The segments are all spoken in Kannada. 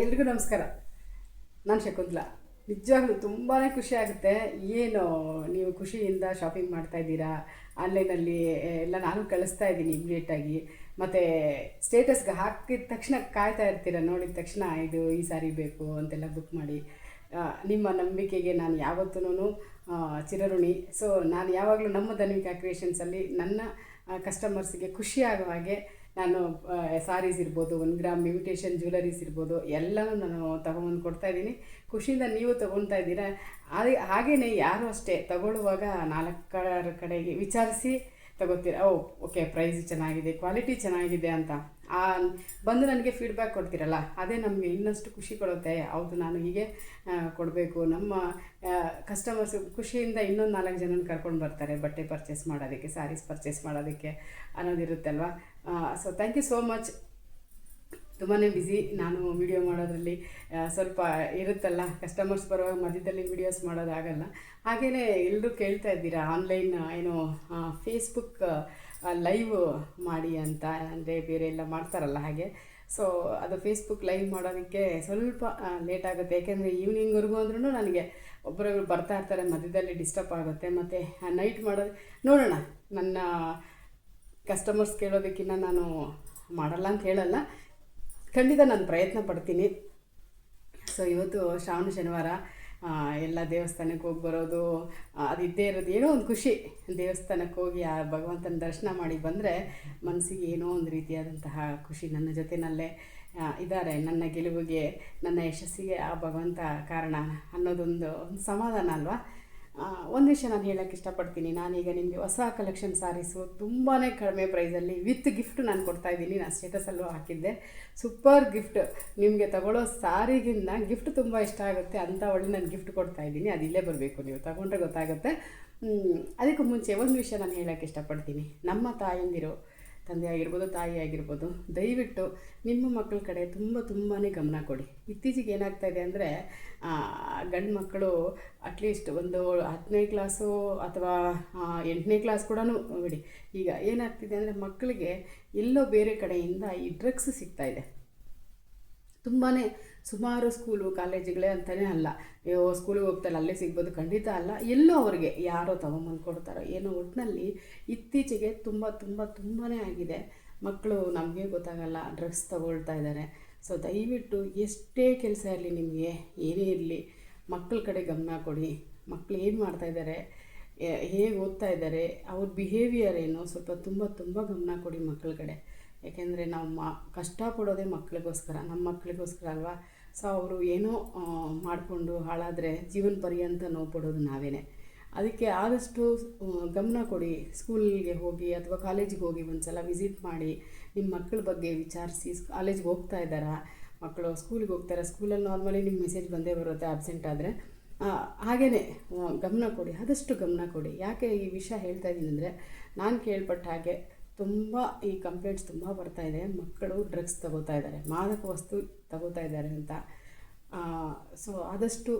ಎಲ್ರಿಗೂ ನಮಸ್ಕಾರ. ನಾನು ಶಕುಂತಲಾ. ನಿಜವಾಗ್ಲೂ ತುಂಬಾ ಖುಷಿ ಆಗುತ್ತೆ. ಏನು ನೀವು ಖುಷಿಯಿಂದ ಶಾಪಿಂಗ್ ಮಾಡ್ತಾ ಇದ್ದೀರಾ? ಆನ್ಲೈನಲ್ಲಿ ಎಲ್ಲ ನಾನು ಕಳಿಸ್ತಾ ಇದ್ದೀನಿ ಇಮ್ಮಿಡಿಯೇಟಾಗಿ ಮತ್ತು ಸ್ಟೇಟಸ್ಗೆ ಹಾಕಿದ ತಕ್ಷಣ ಕಾಯ್ತಾ ಇರ್ತೀರ? ನೋಡಿದ ತಕ್ಷಣ ಇದು ಈ ಸಾರಿ ಬೇಕು ಅಂತೆಲ್ಲ ಬುಕ್ ಮಾಡಿ. ನಿಮ್ಮ ನಂಬಿಕೆಗೆ ನಾನು ಯಾವತ್ತೂ ಚಿರಋಣಿ. ಸೊ ನಾನು ಯಾವಾಗಲೂ ನಮ್ಮ ಧನ್ವಿಕಾ ಕ್ರಿಯೇಷನ್ಸಲ್ಲಿ ನನ್ನ ಕಸ್ಟಮರ್ಸಿಗೆ ಖುಷಿ ಆಗೋ ಹಾಗೆ ನಾನು ಸಾರೀಸ್ ಇರ್ಬೋದು, ಒಂದು ಗ್ರಾಮ್ ಇಮಿಟೇಷನ್ ಜ್ಯುವೆಲರೀಸ್ ಇರ್ಬೋದು ಎಲ್ಲವೂ ನಾನು ತೊಗೊಂಬಂದು ಕೊಡ್ತಾ ಇದ್ದೀನಿ. ಖುಷಿಯಿಂದ ನೀವು ತೊಗೊಳ್ತಾ ಇದ್ದೀರಾ? ಅದೇ ಹಾಗೆಯೇ ಯಾರು ಅಷ್ಟೇ, ತಗೊಳ್ಳುವಾಗ ನಾಲ್ಕರ ಕಡೆಗೆ ವಿಚಾರಿಸಿ ತಗೋತೀರ ಓ ಓಕೆ ಪ್ರೈಸ್ ಚೆನ್ನಾಗಿದೆ ಕ್ವಾಲಿಟಿ ಚೆನ್ನಾಗಿದೆ ಅಂತ. ಬಂದು ನನಗೆ ಫೀಡ್ಬ್ಯಾಕ್ ಕೊಡ್ತೀರಲ್ಲ, ಅದೇ ನಮಗೆ ಇನ್ನಷ್ಟು ಖುಷಿ ಕೊಡುತ್ತೆ. ಹೌದು, ನಾನು ಹೀಗೆ ಕೊಡಬೇಕು. ನಮ್ಮ ಕಸ್ಟಮರ್ಸ್ ಖುಷಿಯಿಂದ ಇನ್ನೊಂದು ನಾಲ್ಕು ಜನನ ಕರ್ಕೊಂಡು ಬರ್ತಾರೆ ಬಟ್ಟೆ ಪರ್ಚೇಸ್ ಮಾಡೋದಕ್ಕೆ ಸ್ಯಾರೀಸ್ ಪರ್ಚೇಸ್ ಮಾಡೋದಕ್ಕೆ ಅನ್ನೋದಿರುತ್ತಲ್ವ? So thank you so much ತುಂಬಾ ಬ್ಯುಸಿ ನಾನು ವಿಡಿಯೋ ಮಾಡೋದ್ರಲ್ಲಿ ಸ್ವಲ್ಪ ಇರುತ್ತಲ್ಲ ಕಸ್ಟಮರ್ಸ್ ಬರುವಾಗ ಮಧ್ಯದಲ್ಲಿ ವಿಡಿಯೋಸ್ ಮಾಡೋದಾಗಲ್ಲ ಹಾಗೆಯೇ ಎಲ್ಲರೂ ಕೇಳ್ತಾ ಇದ್ದೀರಾ ಆನ್ಲೈನ್ ಏನು ಫೇಸ್ಬುಕ್ ಲೈವ್ ಮಾಡಿ ಅಂತ, ಅಂದರೆ ಬೇರೆ ಎಲ್ಲ ಮಾಡ್ತಾರಲ್ಲ ಹಾಗೆ. ಸೊ ಅದು ಫೇಸ್ಬುಕ್ ಲೈವ್ ಮಾಡೋದಕ್ಕೆ ಸ್ವಲ್ಪ ಲೇಟ್ ಆಗುತ್ತೆ. ಯಾಕೆಂದರೆ ಈವ್ನಿಂಗ್ವರೆಗೂ ಅಂದ್ರೂ ನನಗೆ ಒಬ್ಬರೊಬ್ಬರು ಬರ್ತಾ ಇರ್ತಾರೆ, ಮಧ್ಯದಲ್ಲಿ ಡಿಸ್ಟರ್ಬ್ ಆಗುತ್ತೆ. ಮತ್ತು ನೈಟ್ ಮಾಡೋದು, ನೋಡೋಣ, ನನ್ನ ಕಸ್ಟಮರ್ಸ್ ಕೇಳೋದಕ್ಕಿಂತ ನಾನು ಮಾಡಲ್ಲ ಅಂತ ಹೇಳಲ್ಲ. ಖಂಡಿತ ನಾನು ಪ್ರಯತ್ನ ಪಡ್ತೀನಿ. ಸೊ ಇವತ್ತು ಶ್ರಾವಣ, ಶನಿವಾರ ಎಲ್ಲ ದೇವಸ್ಥಾನಕ್ಕೆ ಹೋಗಿ ಬರೋದು ಅದು ಇದ್ದೇ ಇರೋದು ಏನೋ ಒಂದು ಖುಷಿ. ದೇವಸ್ಥಾನಕ್ಕೆ ಹೋಗಿ ಆ ಭಗವಂತನ ದರ್ಶನ ಮಾಡಿ ಬಂದರೆ ಮನಸ್ಸಿಗೆ ಏನೋ ಒಂದು ರೀತಿಯಾದಂತಹ ಖುಷಿ ನನ್ನ ಜೊತೆಯಲ್ಲೇ ಇದ್ದಾರೆ. ನನ್ನ ಗೆಲುವಿಗೆ, ನನ್ನ ಯಶಸ್ಸಿಗೆ ಆ ಭಗವಂತ ಕಾರಣ ಅನ್ನೋದೊಂದು ಒಂದು ಸಮಾಧಾನ ಅಲ್ವಾ? ಒಂದು ವಿಷಯ ನಾನು ಹೇಳೋಕ್ಕೆ ಇಷ್ಟಪಡ್ತೀನಿ. ನಾನೀಗ ನಿಮಗೆ ಹೊಸ ಕಲೆಕ್ಷನ್ ಸಾರೀಸು ತುಂಬಾ ಕಡಿಮೆ ಪ್ರೈಸಲ್ಲಿ ವಿತ್ ಗಿಫ್ಟ್ ನಾನು ಕೊಡ್ತಾ ಇದ್ದೀನಿ. ನಾನು ಸ್ಟೇಟಸಲ್ಲೂ ಹಾಕಿದ್ದೆ. ಸೂಪರ್ ಗಿಫ್ಟ್ ನಿಮಗೆ ತಗೊಳ್ಳೋ ಸಾರಿಗಿಂತ ಗಿಫ್ಟ್ ತುಂಬ ಇಷ್ಟ ಆಗುತ್ತೆ. ಅಂತ ಒಳ್ಳೆ ನಾನು ಗಿಫ್ಟ್ ಕೊಡ್ತಾ ಇದ್ದೀನಿ. ಅದು ಇಲ್ಲೇ ಬರಬೇಕು. ನೀವು ತಗೊಂಡ್ರೆ ಗೊತ್ತಾಗುತ್ತೆ. ಅದಕ್ಕೂ ಮುಂಚೆ ಒಂದು ವಿಷಯ ನಾನು ಹೇಳೋಕ್ಕೆ ಇಷ್ಟಪಡ್ತೀನಿ. ನಮ್ಮ ತಾಯಂದಿರು ತಂದೆ ಆಗಿರ್ಬೋದು, ತಾಯಿ ಆಗಿರ್ಬೋದು, ದಯವಿಟ್ಟು ನಿಮ್ಮ ಮಕ್ಕಳ ಕಡೆ ತುಂಬ ತುಂಬಾ ಗಮನ ಕೊಡಿ. ಇತ್ತೀಚೆಗೆ ಏನಾಗ್ತಾ ಇದೆ ಅಂದರೆ ಗಂಡು ಮಕ್ಕಳು ಅಟ್ಲೀಸ್ಟ್ ಒಂದು ಹತ್ತನೇ ಕ್ಲಾಸು ಅಥವಾ ಎಂಟನೇ ಕ್ಲಾಸ್ ಕೂಡ ಬಿಡಿ. ಈಗ ಏನಾಗ್ತಿದೆ ಅಂದರೆ ಮಕ್ಕಳಿಗೆ ಎಲ್ಲೋ ಬೇರೆ ಕಡೆಯಿಂದ ಈ ಡ್ರಗ್ಸ್ ಸಿಗ್ತಾ ಇದೆ. ತುಂಬಾ ಸುಮಾರು ಸ್ಕೂಲು ಕಾಲೇಜುಗಳೇ ಅಂತಲೇ ಅಲ್ಲ. ಅಯ್ಯೋ ಸ್ಕೂಲಿಗೆ ಹೋಗ್ತಾರೆ ಅಲ್ಲೇ ಸಿಗ್ಬೋದು, ಖಂಡಿತ ಅಲ್ಲ. ಎಲ್ಲೋ ಅವ್ರಿಗೆ ಯಾರೋ ತಗೊಂಬಂದು ಕೊಡ್ತಾರೋ ಏನೋ ಒಟ್ಟಿನಲ್ಲಿ ಇತ್ತೀಚೆಗೆ ತುಂಬ ತುಂಬ ತುಂಬಾ ಆಗಿದೆ. ಮಕ್ಕಳು ನಮಗೆ ಗೊತ್ತಾಗಲ್ಲ ಡ್ರಗ್ಸ್ ತಗೊಳ್ತಾ ಇದ್ದಾರೆ. ಸೊ ದಯವಿಟ್ಟು ಎಷ್ಟೇ ಕೆಲಸ ಇರಲಿ ನಿಮಗೆ, ಏನೇ ಇರಲಿ ಮಕ್ಕಳ ಕಡೆ ಗಮನ ಕೊಡಿ. ಮಕ್ಕಳು ಏನು ಮಾಡ್ತಾ ಇದ್ದಾರೆ ಹೇಗೆ ಓದ್ತಾ ಇದ್ದಾರೆ, ಅವ್ರ ಬಿಹೇವಿಯರ್ ಏನು, ಸ್ವಲ್ಪ ತುಂಬ ತುಂಬ ಗಮನ ಕೊಡಿ ಮಕ್ಕಳ ಕಡೆ. ಯಾಕೆಂದರೆ ನಾವು ಮ, ಕಷ್ಟಪಡೋದೇ ಮಕ್ಕಳಿಗೋಸ್ಕರ ನಮ್ಮ ಮಕ್ಕಳಿಗೋಸ್ಕರ ಅಲ್ವಾ? ಸೊ ಅವರು ಏನೋ ಮಾಡಿಕೊಂಡು ಹಾಳಾದರೆ ಜೀವನ ಪರ್ಯಂತ ನೋವು ಪಡೋದು ನಾವೇ ಅದಕ್ಕೆ ಆದಷ್ಟು ಗಮನ ಕೊಡಿ. ಸ್ಕೂಲ್ಗೆ ಹೋಗಿ ಅಥವಾ ಕಾಲೇಜಿಗೆ ಹೋಗಿ ಒಂದು ಸಲ ವಿಸಿಟ್ ಮಾಡಿ. ನಿಮ್ಮ ಮಕ್ಕಳ ಬಗ್ಗೆ ವಿಚಾರಿಸಿ. ಕಾಲೇಜ್ಗೆ ಹೋಗ್ತಾ ಇದ್ದಾರಾ? ಮಕ್ಕಳು ಸ್ಕೂಲಿಗೆ ಹೋಗ್ತಾರೆ? ಸ್ಕೂಲಲ್ಲಿ ನಾರ್ಮಲಿ ನಿಮ್ಮ ಮೆಸೇಜ್ ಬಂದೇ ಬರುತ್ತೆ ಆಬ್ಸೆಂಟ್ ಆದರೆ. ಹಾಗೆಯೇ ಗಮನ ಕೊಡಿ. ಆದಷ್ಟು ಗಮನ ಕೊಡಿ. ಯಾಕೆ ಈ ವಿಷಯ ಹೇಳ್ತಾ ಇದ್ದೀನಿ ಅಂದರೆ, ನಾನು ಕೇಳ್ಪಟ್ಟ ಹಾಗೆ ತುಂಬ ಈ ಕಂಪ್ಲೇಂಟ್ಸ್ ತುಂಬ ಬರ್ತಾ ಇದೆ. ಮಕ್ಕಳು ಡ್ರಗ್ಸ್ ತಗೋತಾ ಇದ್ದಾರೆ. ಮಾದಕ ವಸ್ತು ತಗೋತಾ ಇದ್ದಾರೆ ಅಂತ. ಸೊ ಆದಷ್ಟು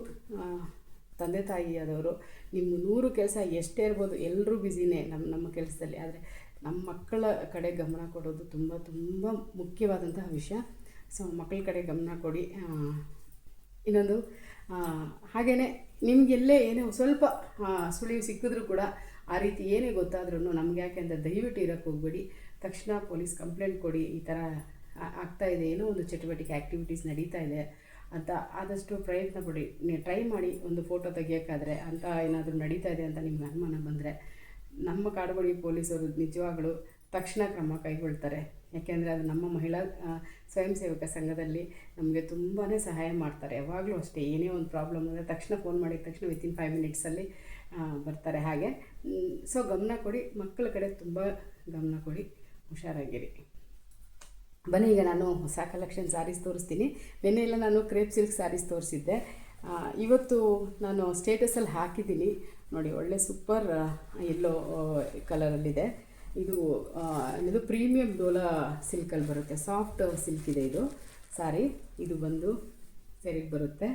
ತಂದೆ ತಾಯಿಯಾದವರು ನಿಮ್ಮ ನೂರು ಕೆಲಸ ಎಷ್ಟೇ ಇರ್ಬೋದು ಎಲ್ಲರೂ ಬ್ಯುಸಿನೇ ನಮ್ಮ ನಮ್ಮ ಕೆಲಸದಲ್ಲಿ. ಆದರೆ ನಮ್ಮ ಮಕ್ಕಳ ಕಡೆ ಗಮನ ಕೊಡೋದು ತುಂಬ ತುಂಬ ಮುಖ್ಯವಾದಂತಹ ವಿಷಯ. ಸೊ ಮಕ್ಕಳ ಕಡೆ ಗಮನ ಕೊಡಿ. ಇನ್ನೊಂದು ಹಾಗೆಯೇ ನಿಮಗೆಲ್ಲೇ ಏನೇ ಸ್ವಲ್ಪ ಸುಳಿವು ಸಿಕ್ಕಿದ್ರೂ ಕೂಡ ಆ ರೀತಿ ಏನೇ ಗೊತ್ತಾದ್ರೂ ನಮ್ಗೆ ಯಾಕೆ ಅಂತ ದಯವಿಟ್ಟು ಇರೋಕ್ಕೆ ಹೋಗ್ಬೇಡಿ. ತಕ್ಷಣ ಪೊಲೀಸ್ ಕಂಪ್ಲೇಂಟ್ ಕೊಡಿ, ಈ ಥರ ಆಗ್ತಾ ಇದೆ, ಏನೋ ಒಂದು ಚಟುವಟಿಕೆ ಆ್ಯಕ್ಟಿವಿಟೀಸ್ ನಡೀತಾ ಇದೆ ಅಂತ ಆದಷ್ಟು ಪ್ರಯತ್ನ ಪಡಿ ಟ್ರೈ ಮಾಡಿ ಒಂದು ಫೋಟೋ ತೆಗಿಯೋಕ್ಕಾದರೆ ಅಂತ ಏನಾದರೂ ನಡೀತಾ ಇದೆ ಅಂತ ನಿಮ್ಗೆ ಅನುಮಾನ ಬಂದರೆ ನಮ್ಮ ಕಾಡುಗಳಿಗೆ ಪೊಲೀಸರು ನಿಜವಾಗಲೂ ತಕ್ಷಣ ಕ್ರಮ ಕೈಗೊಳ್ತಾರೆ. ಯಾಕೆಂದರೆ ಅದು ನಮ್ಮ ಮಹಿಳಾ ಸ್ವಯಂ ಸೇವಕ ಸಂಘದಲ್ಲಿ ನಮಗೆ ತುಂಬಾ ಸಹಾಯ ಮಾಡ್ತಾರೆ. ಯಾವಾಗಲೂ ಅಷ್ಟೇ, ಏನೇ ಒಂದು ಪ್ರಾಬ್ಲಮ್ ಅಂದರೆ ತಕ್ಷಣ ಫೋನ್ ಮಾಡಿದ ತಕ್ಷಣ ವಿತಿನ್ ಫೈವ್ ಮಿನಿಟ್ಸಲ್ಲಿ ಬರ್ತಾರೆ ಹಾಗೆ. ಸೊ ಗಮನ ಕೊಡಿ, ಮಕ್ಕಳ ಕಡೆ ತುಂಬ ಗಮನ ಕೊಡಿ. ಹುಷಾರಾಗಿರಿ. ಬನ್ನಿ, ಈಗ ನಾನು ಹೊಸ ಕಲೆಕ್ಷನ್ ಸ್ಯಾರೀಸ್ ತೋರಿಸ್ತೀನಿ. ನಿನ್ನೆ ಎಲ್ಲ ನಾನು ಕ್ರೇಪ್ ಸಿಲ್ಕ್ ಸಾರೀಸ್ ತೋರಿಸಿದ್ದೆ. ಇವತ್ತು ನಾನು ಸ್ಟೇಟಸಲ್ಲಿ ಹಾಕಿದ್ದೀನಿ. ನೋಡಿ, ಒಳ್ಳೆ ಸೂಪರ್ ಎಲ್ಲೋ ಕಲರಲ್ಲಿದೆ ಇದು ಏನದು ಪ್ರೀಮಿಯಂ ಡೋಲಾ ಸಿಲ್ಕಲ್ಲಿ ಬರುತ್ತೆ. ಸಾಫ್ಟ್ ಸಿಲ್ಕ್ ಇದೆ ಇದು. ಸಾರಿ, ಇದು ಬಂದು ಸೆರೆಗೆ ಬರುತ್ತೆ.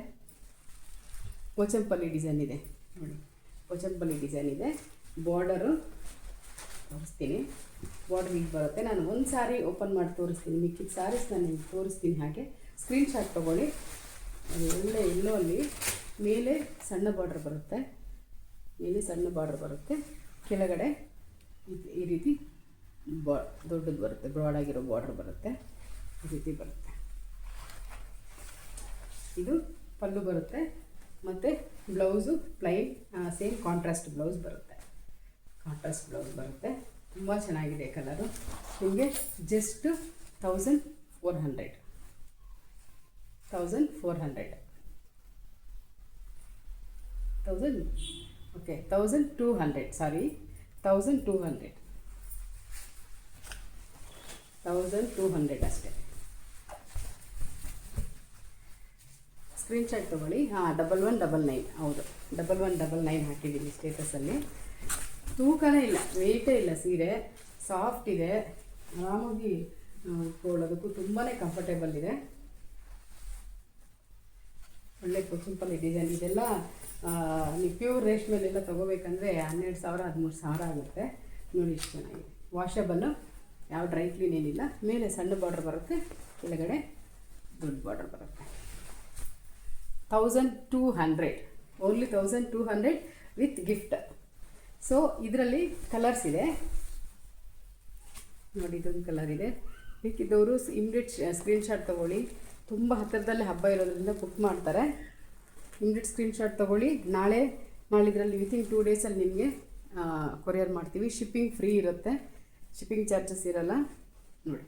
ಕೊಚಂಪಲ್ಲಿ ಡಿಸೈನ್ ಇದೆ. ನೋಡಿ, ಕೊಚಂಪಲ್ಲಿ ಡಿಸೈನ್ ಇದೆ. ಬಾರ್ಡರು ತೋರಿಸ್ತೀನಿ. ಬಾರ್ಡರ್ ಹೀಗೆ ಬರುತ್ತೆ. ನಾನು ಒಂದು ಸಾರಿ ಓಪನ್ ಮಾಡಿ ತೋರಿಸ್ತೀನಿ. ಮಿಕ್ಕಿದ ಸಾರೀಸ್ ನಾನು ನಿಮ್ಗೆ ತೋರಿಸ್ತೀನಿ ಹಾಗೆ. ಸ್ಕ್ರೀನ್ ಶಾಟ್ ತೊಗೊಳ್ಳಿ. ಅದು ಒಳ್ಳೆ ಎಲ್ಲೋ ಅಲ್ಲಿ ಮೇಲೆ ಸಣ್ಣ ಬಾರ್ಡ್ರ್ ಬರುತ್ತೆ. ಮೇಲೆ ಸಣ್ಣ ಬಾರ್ಡ್ರ್ ಬರುತ್ತೆ. ಕೆಳಗಡೆ ಈ- ಈ ರೀತಿ ಬಾ, ದೊಡ್ಡದು ಬರುತ್ತೆ ಬ್ರಾಡಾಗಿರೋ ಬಾರ್ಡರ್ ಬರುತ್ತೆ, ಈ ರೀತಿ ಬರುತ್ತೆ. ಇದು ಪಲ್ಲು ಬರುತ್ತೆ, ಮತ್ತು blouse plain same contrast blouse ಬರುತ್ತೆ. ಕಾಂಟ್ರಾಸ್ಟ್ ಬ್ಲೌಸ್ ಬರುತ್ತೆ, ತುಂಬ ಚೆನ್ನಾಗಿದೆ ಕಲರು ನಿಮಗೆ just thousand four hundred thousand four hundred thousand okay thousand two hundred sorry thousand two hundred thousand two hundred ಅಷ್ಟೇ. ಸ್ಕ್ರೀನ್ ಶಾಟ್ ತೊಗೊಳ್ಳಿ. ಹಾಂ ಡಬಲ್ ಒನ್ ಡಬಲ್ ನೈನ್ ಹೌದು. ಡಬಲ್ ಒನ್ ಡಬಲ್ ನೈನ್ ಹಾಕಿದ್ದೀನಿ ಸ್ಟೇಟಸಲ್ಲಿ ತೂಕನೇ ಇಲ್ಲ ವೆಯ್ಟೇ ಇಲ್ಲ ಸೀರೆ. ಸಾಫ್ಟ್ ಇದೆ. ಆರಾಮಾಗಿ ಉಟ್ಕೊಳ್ಳೋದಕ್ಕೂ ತುಂಬಾ ಕಂಫರ್ಟೇಬಲ್ ಇದೆ. ಒಳ್ಳೆ ಸಿಂಪಲ್ ಡಿಸೈನ್ ಇದೆಲ್ಲ ನೀವು ಪ್ಯೂರ್ ರೇಷ್ಮೆಲೆಲ್ಲ ತೊಗೋಬೇಕಂದ್ರೆ ಹನ್ನೆರಡು ಸಾವಿರ, ಹದಿಮೂರು ಸಾವಿರ ಆಗುತ್ತೆ. ನೋಡಿ ಇಷ್ಟು ಚೆನ್ನಾಗಿ ವಾಷಬಲ್ಲು ಯಾವ ಡ್ರೈ ಕ್ಲೀನ್ ಏನಿಲ್ಲ. ಮೇಲೆ ಸಣ್ಣ ಬಾರ್ಡ್ರ್ ಬರುತ್ತೆ, ಕೆಳಗಡೆ ದೊಡ್ಡ ಬಾರ್ಡ್ರ್ ಬರುತ್ತೆ. Thousand two hundred only thousand two hundred with gift so ಇದರಲ್ಲಿ ಕಲರ್ಸ್ ಇದೆ. ನೋಡಿ ಇದೊಂದು ಕಲರ್ ಇದೆ. ಬೇಕಿದ್ದವರು ಇಮ್ಡಿಯೇಟ್ ಸ್ಕ್ರೀನ್ ಶಾಟ್ ತೊಗೊಳ್ಳಿ. ತುಂಬ ಹತ್ತಿರದಲ್ಲಿ ಹಬ್ಬ ಇರೋದ್ರಿಂದ ಬುಕ್ ಮಾಡ್ತಾರೆ. ಇಮ್ಡಿಯೇಟ್ ಸ್ಕ್ರೀನ್ ಶಾಟ್ ತೊಗೊಳ್ಳಿ. ನಾಳೆ ನಾಳಿದ್ರಲ್ಲಿ ವಿತಿನ್ ಟೂ ಡೇಸಲ್ಲಿ ನಿಮಗೆ ಕೊರಿಯರ್ ಮಾಡ್ತೀವಿ. ಶಿಪ್ಪಿಂಗ್ ಫ್ರೀ ಇರುತ್ತೆ. ಶಿಪ್ಪಿಂಗ್ ಚಾರ್ಜಸ್ ಇರಲ್ಲ. ನೋಡಿ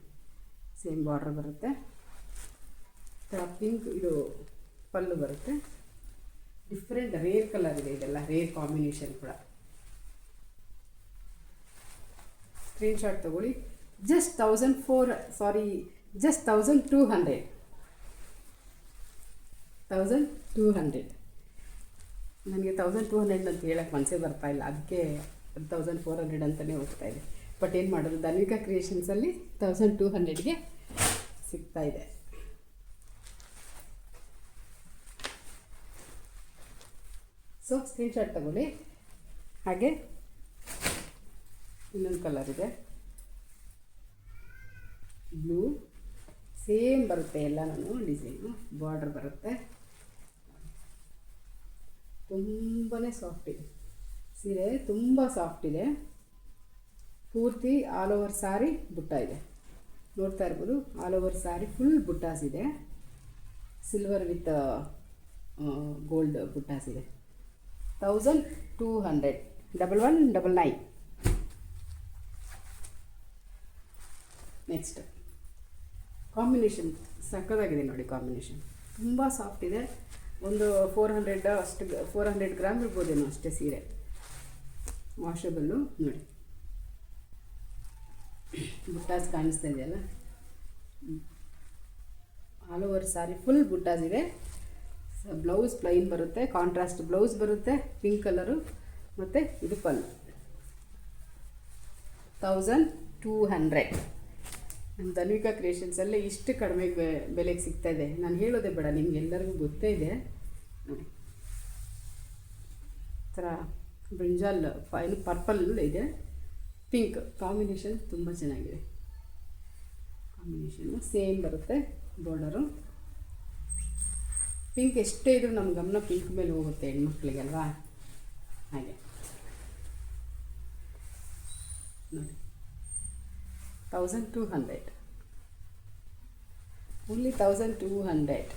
ಸೇಮ್ ಬಾರ್ಡ್ರ್ ಬರುತ್ತೆ. ಪಿಂಕ್ ಇದು ಪಲ್ಲು ಬರುತ್ತೆ. ಡಿಫ್ರೆಂಟ್ ರೇರ್ ಕಲರ್ ಇದೆ ಇದೆಲ್ಲ. ರೇರ್ ಕಾಂಬಿನೇಷನ್ ಕೂಡ. ಸ್ಕ್ರೀನ್ ಶಾಟ್ ತೊಗೊಳ್ಳಿ. Just thousand four sorry just thousand two hundred thousand two hundred ನನಗೆ ತೌಸಂಡ್ ಟೂ ಹಂಡ್ರೆಡ್ ಅಂತ ಹೇಳಕ್ಕೆ ಮನಸ್ಸೇ ಬರ್ತಾ ಇಲ್ಲ. ಅದಕ್ಕೆ ತೌಸಂಡ್ ಫೋರ್ ಹಂಡ್ರೆಡ್ ಅಂತಲೇ ಹೋಗ್ತಾ ಇದೆ. ಬಟ್ ಏನು ಮಾಡೋದು? ಧನ್ವಿಕಾ ಕ್ರಿಯೇಷನ್ಸಲ್ಲಿ ತೌಸಂಡ್ ಟೂ ಹಂಡ್ರೆಡ್ಗೆ ಸಿಗ್ತಾ ಇದೆ. ಸೊ ಸ್ಕ್ರೀನ್ ಶಾಟ್ ತಗೊಳ್ಳಿ. ಹಾಗೆ ಇನ್ನೊಂದು ಕಲರ್ ಇದೆ. ಬ್ಲೂ ಸೇಮ್ ಬರುತ್ತೆ ಎಲ್ಲ ನಾನು ಡಿಸೈನು ಬಾರ್ಡರ್ ಬರುತ್ತೆ. ತುಂಬಾ ಸಾಫ್ಟ್ ಇದೆ. ಸೀರೆ ತುಂಬ ಸಾಫ್ಟ್ ಇದೆ. ಪೂರ್ತಿ ಆಲ್ ಓವರ್ ಸಾರಿ ಬುಟ್ಟ ಇದೆ. ನೋಡ್ತಾ ಇರ್ಬೋದು ಆಲ್ ಓವರ್ ಸಾರಿ ಫುಲ್ ಬುಟ್ಟಾಸ್ ಇದೆ. ಸಿಲ್ವರ್ ವಿತ್ ಗೋಲ್ಡ್ ಬುಟ್ಟಾಸ್ ಇದೆ. Thousand two hundred double one double nine next combination ಸಕ್ಕತ್ತಾಗಿದೆ ನೋಡಿ ಕಾಂಬಿನೇಷನ್ ತುಂಬ ಸಾಫ್ಟ್ ಇದೆ. ಒಂದು ಫೋರ್ ಹಂಡ್ರೆಡ್ ಅಷ್ಟು ಫೋರ್ ಹಂಡ್ರೆಡ್ ಗ್ರಾಮ್ ಇರ್ಬೋದೇನೋ ಅಷ್ಟೇ ಸೀರೆ. ವಾಷಬಲ್ಲು ನೋಡಿ. ಬುಟ್ಟಾಸ್ ಕಾಣಿಸ್ತಾ ಇದೆಯಲ್ಲ? ಆಲ್ ಓವರ್ ಸಾರಿ ಫುಲ್ ಬುಟ್ಟಾಸ್ ಇದೆ. ಬ್ಲೌಸ್ ಪ್ಲೈನ್ ಬರುತ್ತೆ ಕಾಂಟ್ರಾಸ್ಟ್ ಬ್ಲೌಸ್ ಬರುತ್ತೆ ಪಿಂಕ್ ಕಲರು ಮತ್ತು ಇದು pallu. Thousand two hundred Dhanvika ಅಲ್ಲಿ ಇಷ್ಟು ಕಡಿಮೆ ಬೆಲೆಗೆ ಸಿಗ್ತಾ ಇದೆ. ನಾನು ಹೇಳೋದೇ ಬೇಡ, ನಿಮ್ಗೆ ಎಲ್ಲರಿಗೂ ಗೊತ್ತೇ ಇದೆ. ನೋಡಿ. ಥರ ಬ್ರಿಂಜಾಲ್ ಫೈಲ್, ಪರ್ಪಲ್ ಇದೆ. ಪಿಂಕ್ ಕಾಂಬಿನೇಷನ್ ತುಂಬ ಚೆನ್ನಾಗಿದೆ. ಕಾಂಬಿನೇಷನ್ನು ಸೇಮ್ ಬರುತ್ತೆ ಬಾರ್ಡರು ಪಿಂಕ್ ಎಷ್ಟೇ ಇದ್ರೂ ನಮ್ಮ ಗಮನ ಪಿಂಕ್ ಮೇಲೆ ಹೋಗುತ್ತೆ ಹೆಣ್ಮಕ್ಳಿಗಲ್ವಾ ಹಾಗೆ. ನೋಡಿ. Thousand two hundred only thousand two hundred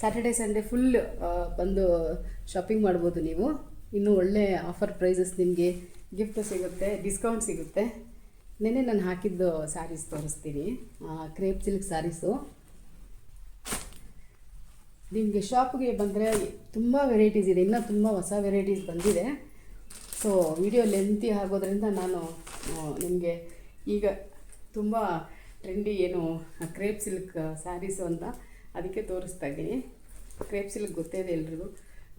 Saturday Sunday full ಬಂದು ಶಾಪಿಂಗ್ ಮಾಡ್ಬೋದು ನೀವು. ಇನ್ನೂ ಒಳ್ಳೆ ಆಫರ್ ಪ್ರೈಸಸ್ ನಿಮಗೆ ಗಿಫ್ಟ್ ಸಿಗುತ್ತೆ ಡಿಸ್ಕೌಂಟ್ ಸಿಗುತ್ತೆ. ನೆನ್ನೆ ನಾನು ಹಾಕಿದ್ದು ಸ್ಯಾರೀಸ್ ತೋರಿಸ್ತೀನಿ. ಕ್ರೇಪ್ ಸಿಲ್ಕ್ ಸ್ಯಾರೀಸು ನಿಮಗೆ ಶಾಪ್ಗೆ ಬಂದರೆ ತುಂಬ ವೆರೈಟೀಸ್ ಇದೆ. ಇನ್ನೂ ತುಂಬ ಹೊಸ ವೆರೈಟೀಸ್ ಬಂದಿದೆ. ಸೊ ವಿಡಿಯೋ ಲೆಂತಿ ಆಗೋದ್ರಿಂದ ನಾನು ನಿಮಗೆ ಈಗ ತುಂಬ ಟ್ರೆಂಡಿ ಏನು ಕ್ರೇಪ್ ಸಿಲ್ಕ್ ಸ್ಯಾರೀಸು ಅಂತ ಅದಕ್ಕೆ ತೋರಿಸ್ತಾ ಇದ್ದೀನಿ. ಕ್ರೇಪ್ ಸಿಲ್ಕ್ ಗೊತ್ತೇ ಇದೆ ಎಲ್ರಿಗೂ.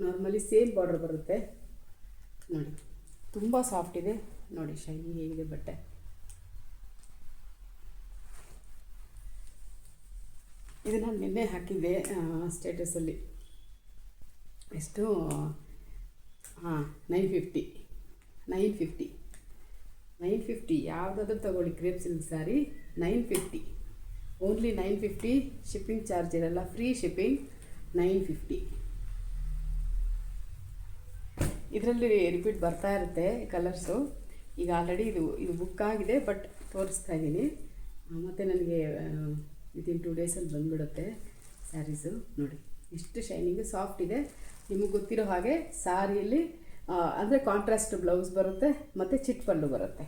ನಾರ್ಮಲಿ ಸೇಮ್ ಬಾರ್ಡರ್ ಬರುತ್ತೆ. ನೋಡಿ, ತುಂಬ ಸಾಫ್ಟ್ ಇದೆ. ನೋಡಿ ಶೈನಿ ಹೇಗಿದೆ ಬಟ್ಟೆ. ಇದು ನಾನು ನಿನ್ನೆ ಹಾಕಿದ್ದೆ ಸ್ಟೇಟಸಲ್ಲಿ ಎಷ್ಟು? ಹಾಂ nine fifty nine fifty nine fifty, ಯಾವುದಾದ್ರೂ ತೊಗೊಳ್ಳಿ crepe silk sari nine fifty. Only nine fifty shipping charge ಇರಲ್ಲ ಫ್ರೀ ಶಿಪ್ಪಿಂಗ್ ನೈನ್ ಫಿಫ್ಟಿ. ಇದರಲ್ಲಿ ರಿಪೀಟ್ ಬರ್ತಾ ಇರುತ್ತೆ ಕಲರ್ಸು ಈಗ ಆಲ್ರೆಡಿ ಇದು ಇದು ಬುಕ್ ಆಗಿದೆ ಬಟ್ ತೋರಿಸ್ತಾ ಇದ್ದೀನಿ. ಮತ್ತು ನನಗೆ ವಿತಿನ್ ಟೂ ಡೇಸಲ್ಲಿ ಬಂದುಬಿಡುತ್ತೆ ಸ್ಯಾರೀಸು ನೋಡಿ, ಎಷ್ಟು ಶೈನಿಂಗು ಸಾಫ್ಟ್ ಇದೆ. ನಿಮಗೆ ಗೊತ್ತಿರೋ ಹಾಗೆ ಸಾರಿಯಲ್ಲಿ ಅಂದರೆ ಕಾಂಟ್ರಾಸ್ಟ್ ಬ್ಲೌಸ್ ಬರುತ್ತೆ, ಮತ್ತು ಚಿಟ್ ಪಲ್ಲು ಬರುತ್ತೆ.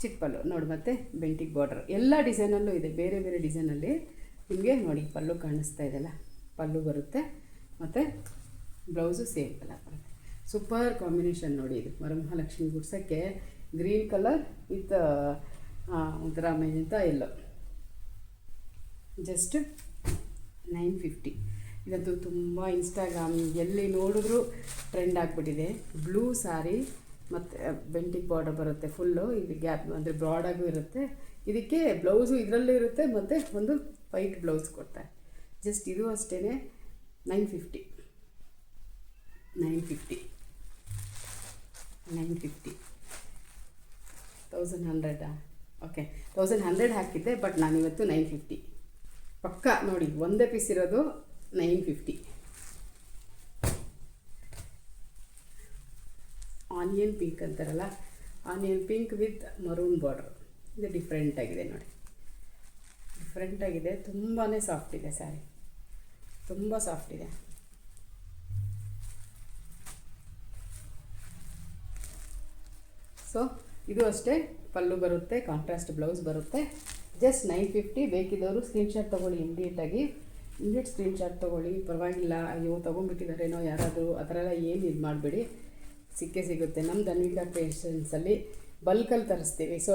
ಚಿಟ್ ಪಲ್ಲು ನೋಡಿ ಮತ್ತು ಬೆಂಟಿಗೆ ಬಾರ್ಡರ್ ಎಲ್ಲ ಡಿಸೈನಲ್ಲೂ ಇದೆ, ಬೇರೆ ಬೇರೆ ಡಿಸೈನಲ್ಲಿ ನಿಮಗೆ ನೋಡಿ, ಪಲ್ಲು ಕಾಣಿಸ್ತಾ ಇದೆಯಲ್ಲ ಪಲ್ಲು ಬರುತ್ತೆ, ಮತ್ತು ಬ್ಲೌಸು ಸೇಮ್ ಕಲರ್ ಬರುತ್ತೆ. ಸೂಪರ್ ಕಾಂಬಿನೇಷನ್ ನೋಡಿ ಇದು, ವರಮಹಾಲಕ್ಷ್ಮಿ ಗುಡ್ಸೋಕ್ಕೆ ಗ್ರೀನ್ ಕಲರ್ ವಿತ್ ಒಂಥರ ಮೆಂತ ಎಲ್ಲೋ ಜಸ್ಟ್ ನೈನ್ ಫಿಫ್ಟಿ ಇದಂತೂ ತುಂಬ ಇನ್ಸ್ಟಾಗ್ರಾಮ್ ಎಲ್ಲಿ ನೋಡಿದ್ರೂ ಟ್ರೆಂಡ್ ಆಗಿಬಿಟ್ಟಿದೆ. ಬ್ಲೂ ಸಾರಿ ಮತ್ತು ಬೆಂಟಿಕ್ ಬಾರ್ಡರ್ ಬರುತ್ತೆ ಫುಲ್ಲು ಇದು ಗ್ಯಾಪ್ ಅಂದರೆ ಬ್ರಾಡಾಗೂ ಇರುತ್ತೆ. ಇದಕ್ಕೆ ಬ್ಲೌಸು ಇದರಲ್ಲೂ ಇರುತ್ತೆ, ಮತ್ತು ಒಂದು ವೈಟ್ ಬ್ಲೌಸ್ ಕೊಡ್ತಾರೆ. ಜಸ್ಟ್ ಇದು ಅಷ್ಟೇ nine fifty nine fifty nine fifty thousand ಹಂಡ್ರೆಡಾ okay thousand hundred ಹಾಕಿದ್ದೆ ಬಟ್ ನಾನಿವತ್ತು ನೈನ್ ಫಿಫ್ಟಿ ಪಕ್ಕ ನೋಡಿ, ಒಂದೇ ಪೀಸ್ ಇರೋದು ನೈನ್ ಫಿಫ್ಟಿ. ಆನಿಯನ್ ಪಿಂಕ್ ಅಂತಾರಲ್ಲ, onion pink with maroon border. ಇದು ಡಿಫ್ರೆಂಟ್ ಆಗಿದೆ ನೋಡಿ. ಡಿಫ್ರೆಂಟ್ ಆಗಿದೆ ತುಂಬಾ ಸಾಫ್ಟ್ ಇದೆ ಸ್ಯಾರಿ ತುಂಬ ಸಾಫ್ಟ್ ಇದೆ. ಸೊ ಇದು ಅಷ್ಟೇ, ಪಲ್ಲು ಬರುತ್ತೆ ಕಾಂಟ್ರಾಸ್ಟ್ ಬ್ಲೌಸ್ ಬರುತ್ತೆ. ಜಸ್ಟ್ ನೈನ್ ಫಿಫ್ಟಿ, ಬೇಕಿದ್ದವರು ಸ್ಕ್ರೀನ್ಶಾಟ್ ತೊಗೊಳ್ಳಿ ಇಮಿಡಿಯೇಟಾಗಿ ಇಮಿಡಿಯೇಟ್ ಸ್ಕ್ರೀನ್ಶಾಟ್ ತೊಗೊಳ್ಳಿ. ಪರವಾಗಿಲ್ಲ. ಅಯ್ಯೋ ತೊಗೊಂಡ್ಬಿಟ್ಟಿದ್ದಾರೇನೋ ಯಾರಾದರೂ. ಆ ಥರ ಎಲ್ಲ ಏನು ಇದು ಮಾಡಬೇಡಿ. ಸಿಕ್ಕೇ ಸಿಗುತ್ತೆ. ನಮ್ಮ ಧನ್ವಿಕಾ ಪೇಷನ್ಸಲ್ಲಿ ಬಲ್ಕಲ್ಲಿ ತರಿಸ್ತೀವಿ. ಸೊ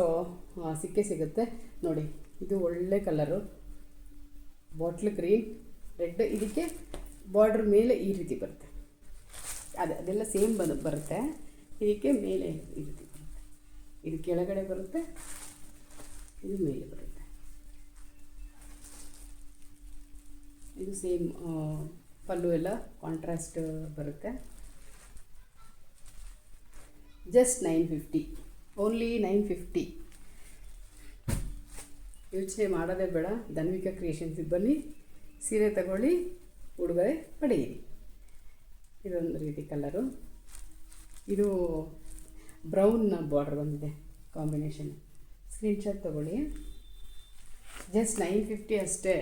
ಸಿಕ್ಕೇ ಸಿಗುತ್ತೆ. ನೋಡಿ, ಇದು ಒಳ್ಳೆ ಕಲರು ಬಾಟ್ಲ್ ಗ್ರೀನ್ ರೆಡ್ ಇದಕ್ಕೆ ಬಾರ್ಡ್ರ್ ಮೇಲೆ ಈ ರೀತಿ ಬರುತ್ತೆ. ಅದು, ಅದೆಲ್ಲ ಸೇಮ್ ಬಂದು ಬರುತ್ತೆ. ಇದಕ್ಕೆ ಮೇಲೆ ಈ ರೀತಿ ಬರುತ್ತೆ. ಇದು ಕೆಳಗಡೆ ಬರುತ್ತೆ. ಇದು ಮೇಲೆ ಬರುತ್ತೆ. ಇದು ಸೇಮ್ ಪಲ್ಲು ಎಲ್ಲ ಕಾಂಟ್ರಾಸ್ಟ್ ಬರುತ್ತೆ. Just nine fifty only nine fifty ಯೋಚನೆ ಮಾಡೋದೇ ಬೇಡ. ಧನ್ವಿಕ ಕ್ರಿಯೇಷನ್ಸಿಗೆ ಬನ್ನಿ. ಸೀರೆ ತಗೊಳ್ಳಿ, ಉಡುಗೊರೆ ಪಡೆಯಿರಿ. ಇದೊಂದು ರೀತಿ ಕಲರು ಇದು ಬ್ರೌನ್ನ ಬಾರ್ಡ್ರ್ ಬಂದಿದೆ ಕಾಂಬಿನೇಷನ್ ಸ್ಕ್ರೀನ್ಶಾಟ್ ತಗೊಳ್ಳಿ. ಜಸ್ಟ್ ನೈನ್ ಫಿಫ್ಟಿ ಅಷ್ಟೇ.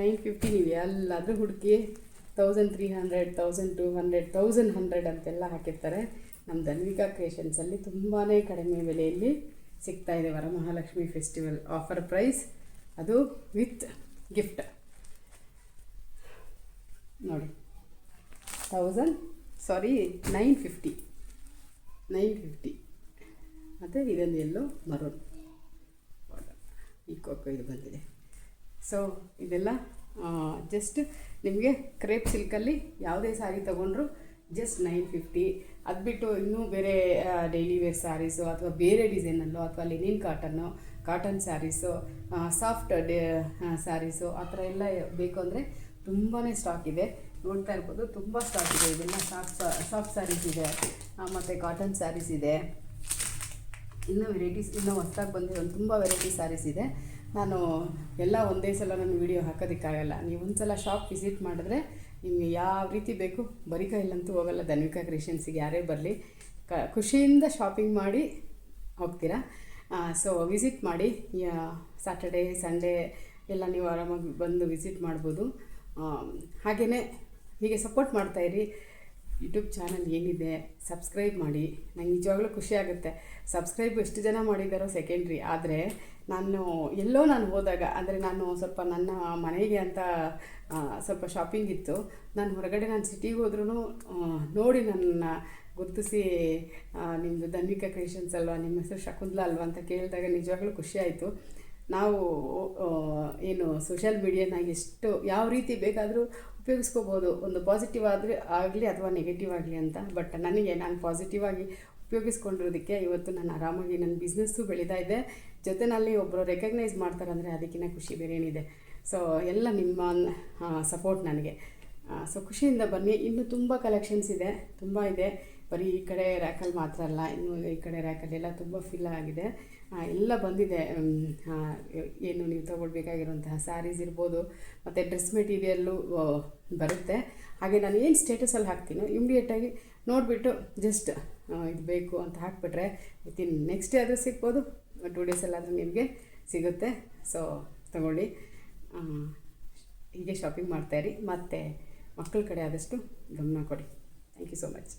ನೈನ್ ಫಿಫ್ಟಿ ನೀವು ಎಲ್ಲಾದರೂ ಹುಡುಕಿ thousand three hundred thousand two hundred thousand hundred ಅಂತೆಲ್ಲ ಹಾಕಿರ್ತಾರೆ. ನಮ್ಮ ಧನ್ವಿಕಾ ಕ್ರಿಯೇಷನ್ಸಲ್ಲಿ ತುಂಬಾ ಕಡಿಮೆ ಬೆಲೆಯಲ್ಲಿ ಸಿಗ್ತಾ ಇದೆ ವರಮಹಾಲಕ್ಷ್ಮಿ ಫೆಸ್ಟಿವಲ್ ಆಫರ್ ಪ್ರೈಸ್ ಅದು ವಿತ್ ಗಿಫ್ಟ್ ನೋಡಿ thousand sorry nine fifty nine fifty ಮತ್ತು ಇದೊಂದು ಎಲ್ಲೋ ಮರೂನ್. ಈ ಕೊಕ್ಕೋ ಇದು ಬಂದಿದೆ. ಸೊ ಇದೆಲ್ಲ ಜಸ್ಟ್ ನಿಮಗೆ ಕ್ರೇಪ್ ಸಿಲ್ಕಲ್ಲಿ ಯಾವುದೇ ಸ್ಯಾರಿ ತೊಗೊಂಡ್ರು ಜಸ್ಟ್ ನೈನ್ ಫಿಫ್ಟಿ ಅದು ಬಿಟ್ಟು ಇನ್ನೂ ಬೇರೆ ಡೈಲಿ ವೇರ್ ಸ್ಯಾರೀಸು ಅಥವಾ ಬೇರೆ ಡಿಸೈನಲ್ಲೋ ಅಥವಾ linen cotton cotton sarees soft day sarees ಆ ಥರ ಎಲ್ಲ ಬೇಕು ಅಂದರೆ ತುಂಬಾ ಸ್ಟಾಕ್ ಇದೆ. ನೋಡ್ತಾ ಇರ್ಬೋದು, ತುಂಬ ಸ್ಟಾಕ್ ಇದೆ. ಇದೆಲ್ಲ ಸಾಫ್ಟ್ ಸಾಫ್ಟ್ ಸ್ಯಾರೀಸ್ ಇದೆ. ಮತ್ತು ಕಾಟನ್ ಸ್ಯಾರೀಸ್ ಇದೆ. ಇನ್ನೂ ವೆರೈಟೀಸ್ ಇನ್ನೂ ಹೊಸ್ದಾಗಿ ಬಂದಿರೋ ತುಂಬ ವೆರೈಟಿ ಸ್ಯಾರೀಸ್ ಇದೆ. ನಾನು ಎಲ್ಲ ಒಂದೇ ಸಲ ನಾನು ವಿಡಿಯೋ ಹಾಕೋದಕ್ಕಾಗಲ್ಲ. ನೀವು ಒಂದು ಸಲ ಶಾಪ್ ವಿಸಿಟ್ ಮಾಡಿದ್ರೆ ನಿಮಗೆ ಯಾವ ರೀತಿ ಬೇಕು, ಬರಿಕಾ ಇಲ್ಲಂತೂ ಹೋಗಲ್ಲ. ಧನ್ವಿಕಾ ಕ್ರಿಯೇಷನ್ಸಿಗೆ ಯಾರೇ ಬರಲಿ, ಕ, ಖುಷಿಯಿಂದ ಶಾಪಿಂಗ್ ಮಾಡಿ ಹೋಗ್ತೀರಾ? ಸೊ ವಿಸಿಟ್ ಮಾಡಿ ಸ್ಯಾಟರ್ಡೇ ಸಂಡೇ ಎಲ್ಲ ನೀವು ಆರಾಮಾಗಿ ಬಂದು ವಿಸಿಟ್ ಮಾಡ್ಬೋದು. ಹಾಗೆಯೇ ಹೀಗೆ ಸಪೋರ್ಟ್ ಮಾಡ್ತಾಯಿರಿ ಯೂಟ್ಯೂಬ್ ಚಾನಲ್ ಏನಿದೆ, ಸಬ್ಸ್ಕ್ರೈಬ್ ಮಾಡಿ. ನಂಗೆ ನಿಜವಾಗ್ಲೂ ಖುಷಿ ಆಗುತ್ತೆ. ಸಬ್ಸ್ಕ್ರೈಬ್ ಎಷ್ಟು ಜನ ಮಾಡಿದ್ದಾರೋ ಸೆಕೆಂಡ್ರಿ ಆದರೆ ನಾನು ಎಲ್ಲೋ ನಾನು ಹೋದಾಗ, ಅಂದರೆ ನಾನು ಸ್ವಲ್ಪ ನನ್ನ ಮನೆಗೆ ಅಂತ ಸ್ವಲ್ಪ ಶಾಪಿಂಗ್ ಇತ್ತು. ನಾನು ಹೊರಗಡೆ ನಾನು ಸಿಟಿಗೆ ಹೋದ್ರೂ ನೋಡಿ ನನ್ನ ಗುರುತಿಸಿ ನಿಮ್ಮದು ಧನ್ವಿಕಾ ಕ್ರಿಯೇಷನ್ಸ್ ಅಲ್ವಾ, ನಿಮ್ಮ ಹೆಸರು ಶಕುಂತಲಾ ಅಲ್ವಾ ಅಂತ ಕೇಳಿದಾಗ ನಿಜವಾಗ್ಲೂ ಖುಷಿ ಆಯಿತು. ನಾವು ಏನು ಸೋಷಿಯಲ್ ಮೀಡಿಯಾನ ಎಷ್ಟು, ಯಾವ ರೀತಿ ಬೇಕಾದರೂ ಉಪಯೋಗಿಸ್ಕೋಬೋದು. ಒಂದು ಪಾಸಿಟಿವ್ ಆದರೆ ಆಗಲಿ ಅಥವಾ ನೆಗೆಟಿವ್ ಆಗಲಿ ಅಂತ. ಬಟ್ ನನಗೆ ನಾನು ಪಾಸಿಟಿವ್ ಆಗಿ ಉಪಯೋಗಿಸ್ಕೊಂಡಿರೋದಕ್ಕೆ ಇವತ್ತು ನಾನು ಆರಾಮಾಗಿ ನನ್ನ ಬಿಸ್ನೆಸ್ಸು ಬೆಳೀತಾ ಇದೆ ಜೊತೆನಲ್ಲಿ ಒಬ್ಬರು ರೆಕಗ್ನೈಸ್ ಮಾಡ್ತಾರೆ ಅಂದರೆ ಅದಕ್ಕಿಂತ ಖುಷಿ ಬೇರೆ ಏನಿದೆ ಸೊ ಎಲ್ಲ ನಿಮ್ಮ ಸಪೋರ್ಟ್ ನನಗೆ. ಸೊ ಖುಷಿಯಿಂದ ಬನ್ನಿ. ಇನ್ನೂ ತುಂಬ ಕಲೆಕ್ಷನ್ಸ್ ಇದೆ. ತುಂಬ ಇದೆ. ಬರೀ ಈ ಕಡೆ ರ್ಯಾಕಲ್ಲಿ ಮಾತ್ರ ಅಲ್ಲ, ಇನ್ನು ಈ ಕಡೆ ರ್ಯಾಕಲ್ಲಿ ಎಲ್ಲ ತುಂಬ ಫಿಲ್ ಆಗಿದೆ. ಎಲ್ಲ ಬಂದಿದೆ. ಏನು ನೀವು ತೊಗೊಳ್ಬೇಕಾಗಿರುವಂತಹ ಸ್ಯಾರೀಸ್ ಇರ್ಬೋದು, ಮತ್ತು ಡ್ರೆಸ್ ಮೆಟೀರಿಯಲ್ಲು ಬರುತ್ತೆ. ಹಾಗೆ ನಾನು ಏನು ಸ್ಟೇಟಸಲ್ಲಿ ಹಾಕ್ತೀನೋ ಇಮ್ಡಿಯೇಟಾಗಿ ನೋಡಿಬಿಟ್ಟು ಜಸ್ಟ್ ಇದು ಬೇಕು ಅಂತ ಹಾಕ್ಬಿಟ್ರೆ ವಿತಿನ್ ನೆಕ್ಸ್ಟ್ ಡೇ ಆದರೂ ಸಿಗ್ಬೋದು ಟೂ ಡೇಸಲ್ಲಾದರೂ ನಿಮಗೆ ಸಿಗುತ್ತೆ. ಸೊ ತಗೊಳ್ಳಿ. ಹೀಗೆ ಶಾಪಿಂಗ್ ಮಾಡ್ತಾಯಿರಿ ಮತ್ತು ಮಕ್ಕಳ ಕಡೆ ಆದಷ್ಟು ಗಮನ ಕೊಡಿ. Thank you so much